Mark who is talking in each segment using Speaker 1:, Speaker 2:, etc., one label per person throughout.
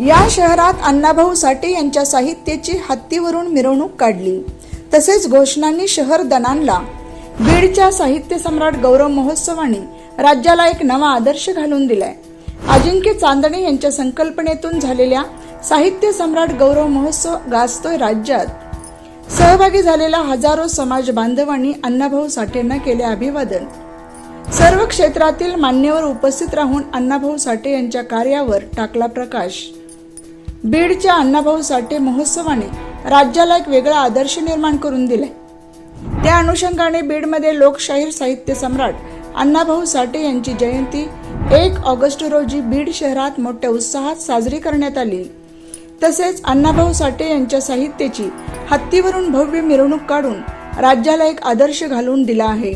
Speaker 1: या शहरात अण्णाभाऊ साठे यांच्या साहित्याची हत्तीवरून मिरवणूक काढली. तसेच घोषणांनी शहर दणाणला. बीडच्या साहित्य सम्राट गौरव महोत्सवाने राज्याला एक नवा आदर्श घालून दिलाय. अजिंक्य चांदणे यांच्या संकल्पनेतून झालेल्या साहित्य सम्राट गौरव महोत्सव गाजतोय राज्यात. सहभागी झालेल्या हजारो समाज बांधवांनी अण्णाभाऊ साठेंना केले अभिवादन. सर्व क्षेत्रातील मान्यवर उपस्थित राहून अण्णाभाऊ साठे यांच्या कार्यावर टाकला प्रकाश. बीडच्या अण्णाभाऊ साठे महोत्सवाने राज्याला एक वेगळा आदर्श निर्माण करून दिलाय त्या अनुषंगाने बीडमध्ये लोकशाहीर साहित्य सम्राट अण्णाभाऊ साठे यांची जयंती एक ऑगस्ट रोजी बीड शहरात मोठ्या उत्साहात साजरी करण्यात आली. तसेच अण्णाभाऊ साठे यांच्या साहित्याची हत्तीवरून भव्य मिरवणूक काढून राज्याला एक आदर्श घालून दिला आहे.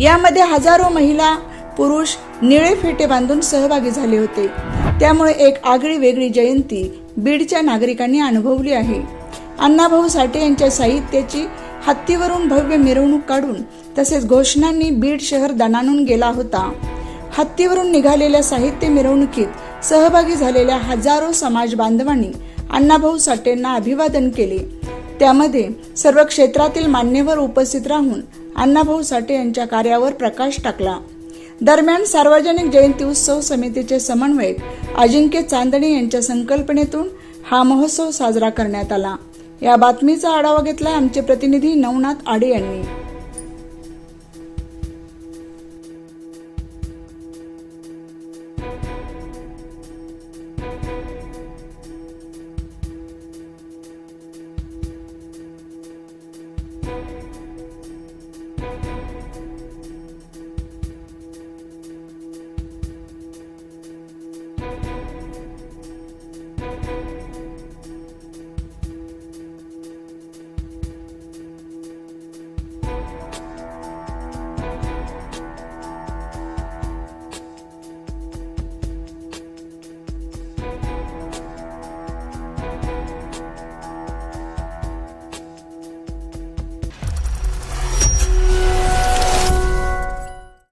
Speaker 1: यामध्ये हजारो महिला पुरुष निळे फेटे बांधून सहभागी झाले होते. त्यामुळे एक आगळी वेगळी जयंती बीडच्या नागरिकांनी अनुभवली आहे. अण्णाभाऊ साठे यांच्या साहित्याची हत्तीवरून भव्य मिरवणूक काढून तसेच घोषणांनी बीड शहर दणानून गेला होता. हत्तीवरून निघालेल्या साहित्य मिरवणुकीत सहभागी झालेल्या हजारो समाज बांधवांनी अण्णाभाऊ साठेंना अभिवादन केले. त्यामध्ये सर्व क्षेत्रातील मान्यवर उपस्थित राहून अण्णाभाऊ साठे यांच्या कार्यावर प्रकाश टाकला. दरम्यान सार्वजनिक जयंती उत्सव समितीचे समन्वयक अजिंक्य चांदणे यांच्या संकल्पनेतून हा महोत्सव साजरा करण्यात आला. या बातमीचा आढावा घेतला आमचे प्रतिनिधी नवनाथ आडे यांनी.